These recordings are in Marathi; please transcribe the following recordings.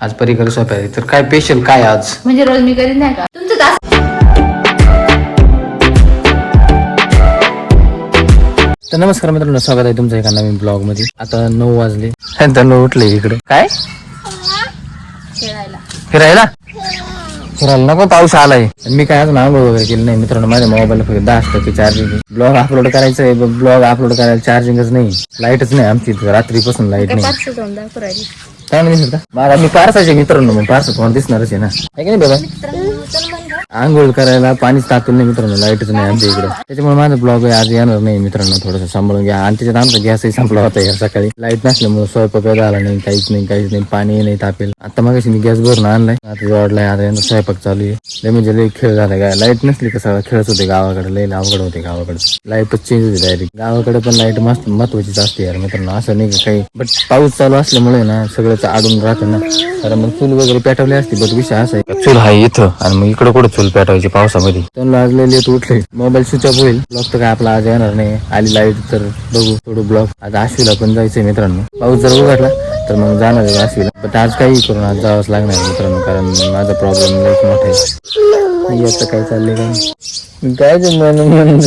आज परीकर सोप्या आहे तर काय स्पेशल काय आज? म्हणजे रोज मी करीत नाही का? तुमचं तास तर नमस्कार मित्रांनो स्वागत आहे तुमचं एका नवीन ब्लॉगमध्ये आता नऊ वाजले. तर उठले इकडे. काय? खेळायला. फिरायला? फिरायला नको पाऊस आलाय. मी काय अजून आंघोळ वगैरे केली नाही मित्रांनो माझ्या मोबाईल फक्त दहा टक्के चार्जिंग ब्लॉग अपलोड करायचं आहे ब्लॉग अपलोड करायला चार्जिंगच नाही. लाईटच नाही आमची इथं. रात्रीपासून लाइट नाही. दाखवू राहिली. काय नाही दिसत का मला मी पारसाचे मित्रांनो मग पारसा तुम्हाला दिसणारच आहे ना. आहे की नाही बाबा? आंघोळ करायला पाणीच तापेल नाही मित्रांनो लाईटच नाही आमच्या इकडे. त्याच्यामुळे माझा ब्लॉग आज येणार नाही मित्रांनो थोडंसं सांभाळून घ्या. आणि त्याच्यात आमचा गॅसही संपला होता या सकाळी. लाइट नसल्यामुळे स्वयंपाक झाला नाही काहीच नाही काहीच नाही पाणी नाही तापेल. आता मग मी गॅस भरून आणलाय. आता जोडलाय आता यांचा स्वयंपाक चालू आहे. म्हणजे लई खेळ झाला काय लाइट नसली का सगळं खेळत होते गावाकडे. लई अवघड होते गावाकडे. लाईटच चेंज होते डायरेक्ट गावाकडे पण लाइट मस्त महत्वाचीच असते यार मित्रांनो. असं नाही का काही. बट पाऊस चालू असल्यामुळे ना सगळंच आडून राहतं ना. कारण मग चूल वगैरे पेटवली असते बट विषय असा आहे. चूल हा इथं आणि मग इकडे कुठं चूल पेटवायची पावसामध्ये. त्यांना लाजलेले लय उठले. मोबाईल स्विच ऑफ होईल. ब्लॉक तर काय आपला आज येणार नाही. आली लाइट तर बघू. थोडं ब्लॉक आज आशवीला पण जायचंय मित्रांनो. पाऊस जर उघडला तर मग जाणार आहे आशवीला. पण आज काही करून आज जावंच लागणार मित्रांनो कारण माझा प्रॉब्लेम लईच मोठा आहे. आता काय चाललंय काय काय मन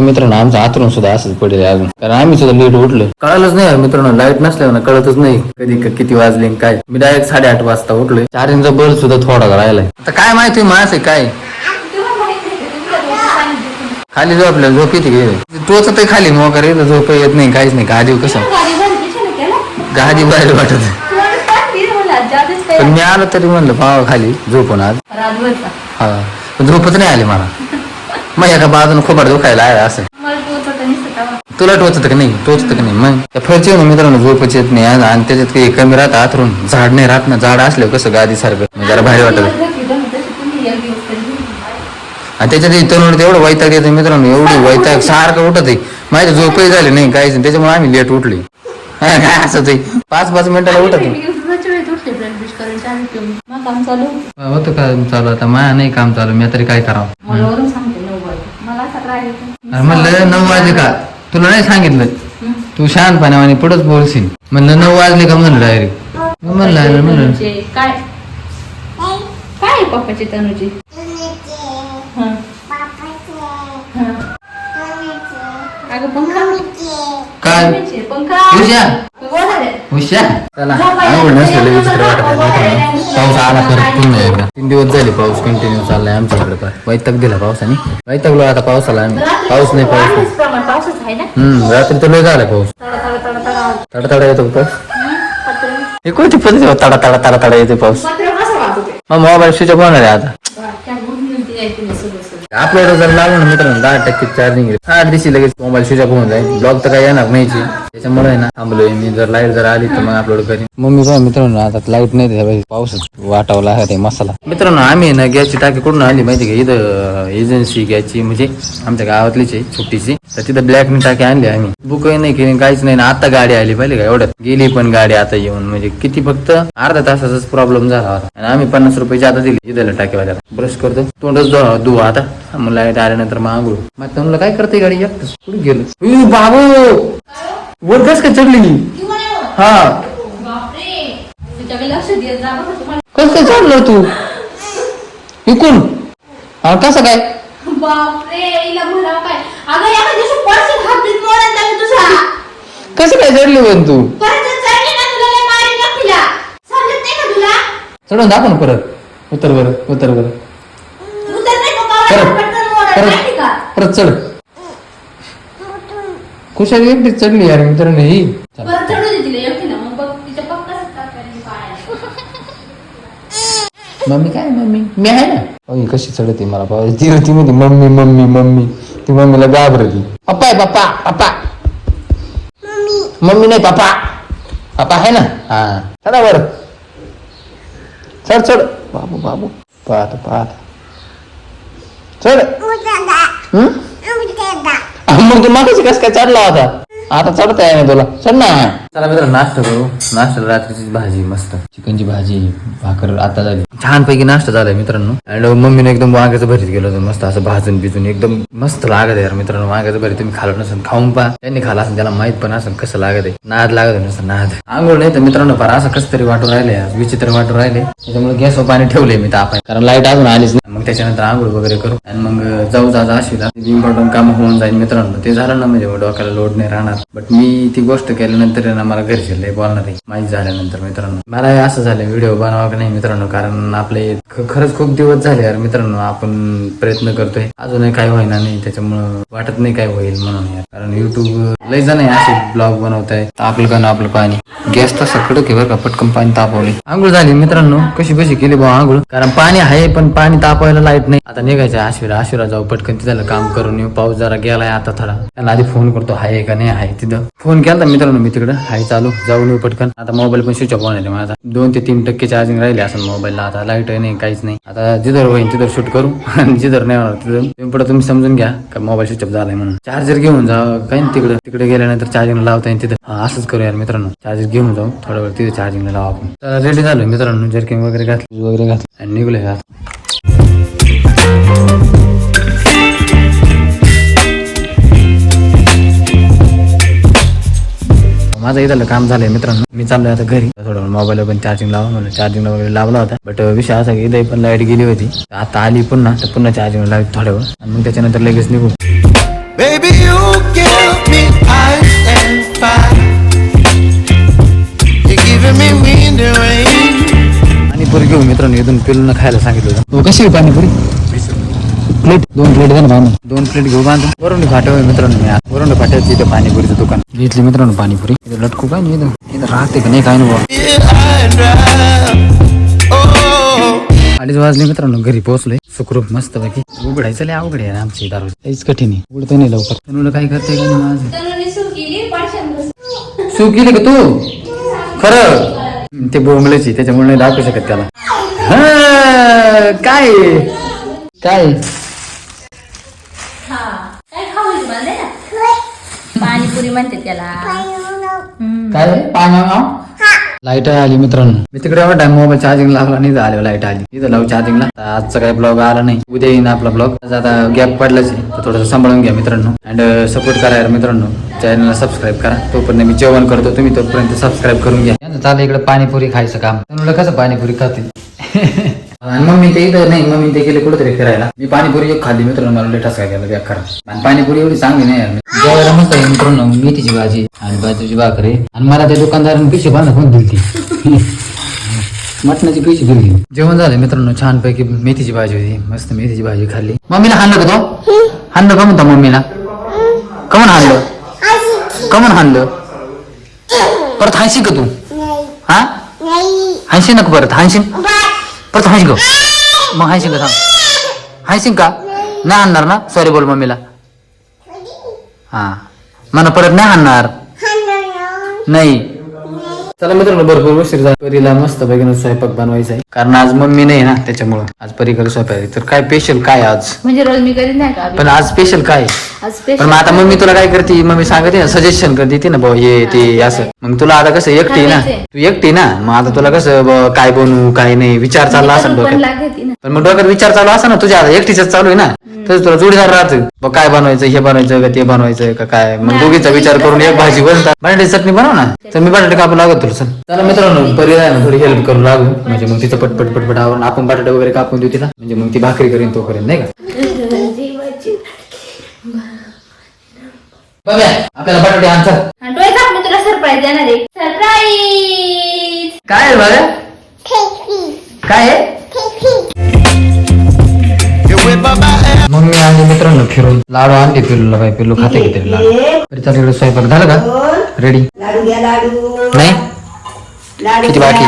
मित्रांनो आमचं आतरून सुद्धा असंच पडेल अजून. कारण आम्ही सुद्धा लेट उठलो. कळालंच नाही यार मित्रांनो लाइट नसल्यावर ना कळतच नाही कधी क- किती वाजले आणि काय. मी डायरेक्ट साडेआठ वाजता उठलोय. चार्जिंगचा बल्ब सुद्धा थोडा राहिलाय. आता काय माहिती मास आहे काय? खाली झोपल्या झोप येते गे तोच ते खाली मोकर येतं झोप येत नाही काहीच नाही. गादी कसं? गादी बाहेर वाटत. पण मी आलो तरी म्हणलं पावा खाली झोपून आज. हा पण झोपच नाही आली मला. मग एका बाजून खोबड दुखायला आहे असं. तुला टोचत का नाही? टोचत का नाही? मग त्या फरची मित्रांनो झोपच येत नाही आणि त्याच्यात काही कमी राहत आथरून झाड नाही राहत ना झाड असल्यावर कसं गादी सारखं? जरा भारी वाटत आणि त्याच्यात तरुण एवढं वैताग येतं मित्रांनो एवढी वैताग सारखं उठत आहे. माझी झोपही झाली नाही काहीच नाही. त्याच्यामुळे आम्ही लेट उठली काय असं ते. पाच पाच मिनिटाला उठत. काम होतं का चालू? आता माया नाही काम चालू. मी तरी काय करावं मला वरून सांगते नऊ वाजता मला असं राग येतो. अरे म्हणलं नऊ वाजले का? तुला नाही सांगितलं. तू शहाणपणा आणि पुढंच बोलशील. म्हणलं नऊ वाजले का म्हणलं डायरेक्ट म्हणलं अरे म्हणलं. तनुचे काय? काय आहे पप्पाची तनुची हा. हा. अगं पंखा. काय? पंखा. दे. चला. आवड नसलेलं विचित्र वाटत. पाऊस आला एकदा तीन दिवस झाले पाऊस कंटिन्यू चाललाय आमच्याकडे पण. वैताग दिला पावसाने वैतागलो आता पावसाला आम्ही. पाऊस नाही पाऊस हम्म रात्री तर लय झाला पाऊस. तडा तडा येतो पाऊस हे? कोणती पद्धत? तडा तडा तडा तडा येते पाऊस. मग मोबाईल स्विच ऑफ होणार आहे आता. अपलोड जर लागलं ना मित्रांनो दहा टक्के चार्जिंग आठ दिवशी लगेच मोबाईल स्विच ऑफ होऊन जाईल. ब्लॉग तर काही येणार नाही त्याच्यामुळे आहे ना थांबलोय मी. जर लाइट जर आली तर मग अपलोड करेन. मम्मी बघा मित्रांनो आता लाइट नाही त्याच्या पाऊसच वाटावं लागत आहे मसाला. मित्रांनो आम्ही ना गॅसची टाकी कुठून आली माहिती का? इथं एजन्सी गॅसची म्हणजे आमच्या गावातलीच आहे छोटीशी. तर तिथं ब्लॅकनी टाकी आणली आम्ही. बुकही नाही केली काहीच नाही. ना आता गाडी आली पाहिजे का? एवढ्यात गेली पण गाडी आता येऊन. म्हणजे किती फक्त अर्धा तासाचाच प्रॉब्लेम झाला होता. आणि आम्ही पन्नास रुपयाची आता दिली इथं टाकीवाल्याला. ब्रश करतो. तोंडच धुवा आता. मग लाइट आल्यानंतर मग आंघोळ. मग त्यांना काय करते गाडी? एकटंच. कुठे गेलो? बाबू! वर कस काय चढली हा. कस काय चढलं तू? इकून. हा कसं काय? कसं काय चढली पण तू? का चढून दाखव ना परत. उतर बरं उतर बरं. का परत का? परत चढ. कुशाली एकटीच चढली यार? मित्रांनो ही चल. परत चढू दे तिला एकटीला मग बघ तिच्या पक्का टाकायची पाय मम्मी काय मम्मी? मी आहे ना? अहो, कशी चढते मला पाहू. ती होती म्हणते मम्मी मम्मी मम्मी. ती मम्मीला घाबरती पप्पा आहे पप्पा पप्पा. मम्मी नाही पप्पा. पप्पा आहे ना? हा. चढा वर चढ चढ. बाबू बाबू. पाहत पाहत. चढ. हम्म? मग तू मागाशी कस काय चढला होता आता चढता आहे ना तुला. चढ ना. चला मित्र नाश्ता करू. नाश्ता रात्रीची भाजी मस्त. चिकनची भाजी भाकर आता झाली. छानपैकी नाश्ता झालाय मित्रांनो. आणि मम्मीने एकदम वांग्याचं भरीत गेलं होतं मस्त असं भाजून बिजून. एकदम मस्त लागत आहे यार मित्रांनो वांग्याचं भरीत तुम्ही खाल्लं नसेल खाऊन पहा. त्यांनी खाल्लं असेल त्याला माहीत पण असेल कसं लागत आहे. नाद लागत आहे नुसतं नाद. आंघोळ नाही तर मित्रांनो फार असं कसं तरी वाटू राहिले विचित्र वाटू राहिले. त्याच्यामुळे गॅसवर पाणी ठेवले मी तापाय कारण लाइट अजून आलीच नाही. मग त्याच्यानंतर आंघोळ वगैरे करू. आणि मग जाऊ जाऊ अशिला इम्पॉर्टंट काम होऊन जाईल मित्रांनो. ते झालं ना म्हणजे डोक्याला लोड नाही राहणार. बट मी ती गोष्ट केल्यानंतर ना मला घरचे लय बोलणार आहे. माहीत झाल्यानंतर मित्रांनो. मला असं झालं व्हिडिओ बनवा की नाही मित्रांनो? कारण आपले खरंच खूप दिवस झाले यार मित्रांनो आपण प्रयत्न करतोय. अजूनही काही होईना नाही त्याच्यामुळं वाटत नाही काय होईल म्हणून यार. कारण युट्यूब लय जण आहे असे ब्लॉग बनवताय आपलं का ना आपलं पाणी. गॅस तर सकडं की बरं का पटकन पाणी तापवले. आंघोळ झाली मित्रांनो कशी कशी केली बा आंघोळ? कारण पाणी आहे पण पाणी तापवायला लाइट नाही. आता निघायचं आशिरा आशिरा जाऊ पटकन तिथं काम करून येऊ. पाऊस जरा गेलाय आता थोडा. त्याला आधी फोन करतो हाय का नाही आहे तिथं. फोन केला मित्रांनो मी तिकडं. हाय चालू. जाऊन येऊ पटकन. आता मोबाईल पण स्विच ऑफ होणार आहे माझा. दोन ते तीन टक्के चार्जिंग राहिले असेल मोबाईलला आता लाइट नाही काहीच नाही. आता जिथं होईल तिथं शूट करू. आणि जिथं नाही होणार तिथं तुम्ही पुढे तुम्ही समजून घ्या का मोबाईल स्विच ऑफ झालाय म्हणून. चार्जर घेऊन जा काही नाही तिकडे. तिकडे गेल्यानंतर चार्जिंग लावता येईल तिथं. असंच करू यार मित्रांनो. चार्जर घेऊन जाऊ. थोडा वेळ तिथे चार्जिंगला लावा आपण. रेडी झालो मित्रांनो. जर्किंग वगैरे घातली वगैरे घातली. आणि निघलोय आता. माझं इथलं काम झालंय मित्रांनो. मी चाललोय आता घरी. थोडं मोबाईल पण चार्जिंग लावा म्हणलं चार्जिंग वगैरे लावला होता. बट विषय असा की इथे पण लाइट गेली होती. आता आली पुन्हा. तर पुन्हा चार्जिंग लावली थोड्या वेळ. आणि मग त्याच्यानंतर लगेच निघू. Rain. पाणीपुरी घेऊ मित्रांनो. इथून पिलून खायला सांगितलं होतं. हो कशी पाणीपुरी? प्लेट दोन प्लेट द्या ना दोन प्लेट घेऊ बांधून. वरुंडी फाट्यावर मित्रांनो मी आज. वरुंडी फाट्याचं इथं पाणीपुरीचं दुकान. घेतली मित्रांनो पाणीपुरी. इथं लटकू काय नाही इथं? इथं राहते का नाही काय dry. Oh, अडीच वाजले मित्रांनो घरी पोहोचलोय. सुखरूप मस्त पैकी उघडायचं लय अवघड आहे ना आमची दारू. काहीच कठीण आहे. उघडतं नाही लवकर. तनुला काय करते का माझं? केली का तू? खरं? ते बोंबलेची त्याच्यामुळे नाही दाखवू शकत त्याला. काय? काय? हा. काय खाऊ मला दे ना. पाणीपुरी म्हणते त्याला. काय? पाणी लाइट आली मित्रांनो. मी तिकडे एवढा मोबाईल चार्जिंग लावला नाही आले लाइट आली. इथं लावू चार्जिंगला आजचा काही ब्लॉग आला नाही. उद्या येईन आपला ब्लॉग आता गॅप पडलाच आहे. तर थोडंसं सांभाळून घ्या मित्रांनो. अँड सपोर्ट करा यार मित्रांनो. चॅनलला सबस्क्राईब करा. तोपर्यंत मी जेवण करतो. तुम्ही तोपर्यंत सबस्क्राईब करून घ्या. चाललं इकडे पाणीपुरी खायचं काम. तुम्हाला कसं पाणीपुरी खाते? आणि मम्मी ते इथं नाही मम्मी ते गेले कुठेतरी फिरायला. मी पाणीपुरी एक खाल्ली मित्रांनो मला लेटाच काय केलं बेकार आणि पाणीपुरी एवढी चांगली नाही यार. जेवायला मस्त आहे मित्रांनो मेथीची भाजी आणि बाजूची भाकरी. आणि मला त्या दुकानदाराने पिशे बांधा पण दिली ती मटणाची पिशवी दिली जेवण झालं मित्रांनो छान पैकी मेथीची भाजी होती. मस्त मेथीची भाजी खाल्ली. मम्मीला हाणलं का तो? हाणलं का म्हणता मम्मीला? कमन हाणलं? कमन हाणलं? परत हायशी का तू? हा? हायशी नको परत हायशी परत हायशी गो मग हायशी का सांग हायशी का? नाही आणणार ना? सॉरी बोल मम्मीला. हा. मला परत नाही आणणार. नाही. चला मित्रांनो भरपूर उशीर परीला मस्त पैकी स्वयंपाक बनवायचा आहे. कारण आज मम्मी नाही ना त्याच्यामुळं. आज परीकडे स्वयंपाक आहे. तर काय स्पेशल काय आज? म्हणजे रोज मी करीत नाही का पण आज स्पेशल काय? आज पण मग आता मम्मी तुला काय करते? मम्मी सांगते ना सजेशन करते ती ना भाऊ हे ते असं. मग तुला आता कसं एकटी ना. तू एकटी ना? मग आता तुला कसं काय बनवू काय नाही विचार चालला असेल डोक्यात. पण मग डोक्यात विचार चालू असा ना तुझ्या आता एकटीच चालू आहे ना? तर तुला जोडीदार राहतं बघ काय बनवायचं हे बनवायचं का ते बनवायचं का काय? मग दोघीचा विचार करून एक भाजी बनतात बटाटे चटणी बनव ना. तर मी बटाटे कापू लागत तुला चल. चला मित्रांनो पर्याय ना थोडी हेल्प करू लागू. म्हणजे मग तिचं पटपट पटपट आवरून आपण बटाटे वगैरे कापून देऊ तिला. म्हणजे मग ती भाकरी करीन तो करेन नाही का? बघा आपल्याला बटाटे आणतात आपण तुला सरप्राईज देणार आहे. सरप्राईज काय आहे बघा काय आहे? मग मी आणि मित्रांनो फिरून लाडू आणले पिल्लूला बाई पिल्लू खाते की लाडू तरी त्याला स्वयंपाक झालं का रेडी नाही किती बाकी?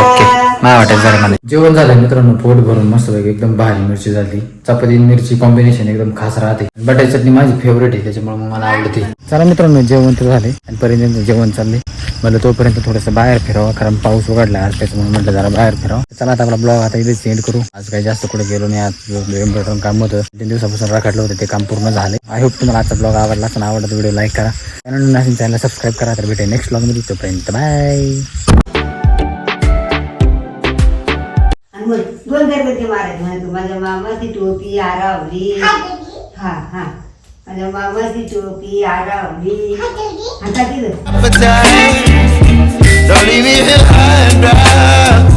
ओके नाही वाटत जरा मला जेवण झालं मित्रांनो पोट भरून मस्त पैकी एकदम भारी मिरची झाली चपाती मिरची कॉम्बिनेशन एकदम खास राहते बटाई चटणी माझी फेवरेट आहे त्याच्यामुळे मग मला आवडते चला मित्रांनो जेवण तर झाले आणि पर्यंत जेवण चालले म्हणलं तोपर्यंत थोडंसं बाहेर फिरावं कारण पाऊस उघडला आज त्याच्यामुळे म्हटलं जरा बाहेर फिरावं. चला आता आपला ब्लॉग आता इथे सेंड करू. आज काही जास्त कुठे गेलो नाही आज एम्ब्रॉयडरी काम होतं तीन दिवसापासून राखाटलं होतं ते काम पूर्ण झाले आय होप तुम्हाला आजचा ब्लॉग आवडला असं आवडला व्हिडिओ लाईक करा. चॅनल नसेल चॅनल सबस्क्राईब करा तर भेटेल नेक्स्ट ब्लॉगमध्ये तोपर्यंत बाय दोन गणपती मारायचे म्हणतो माझ्या मामाची टोपी आरावली. हा हा. Don't leave me here, I'm done.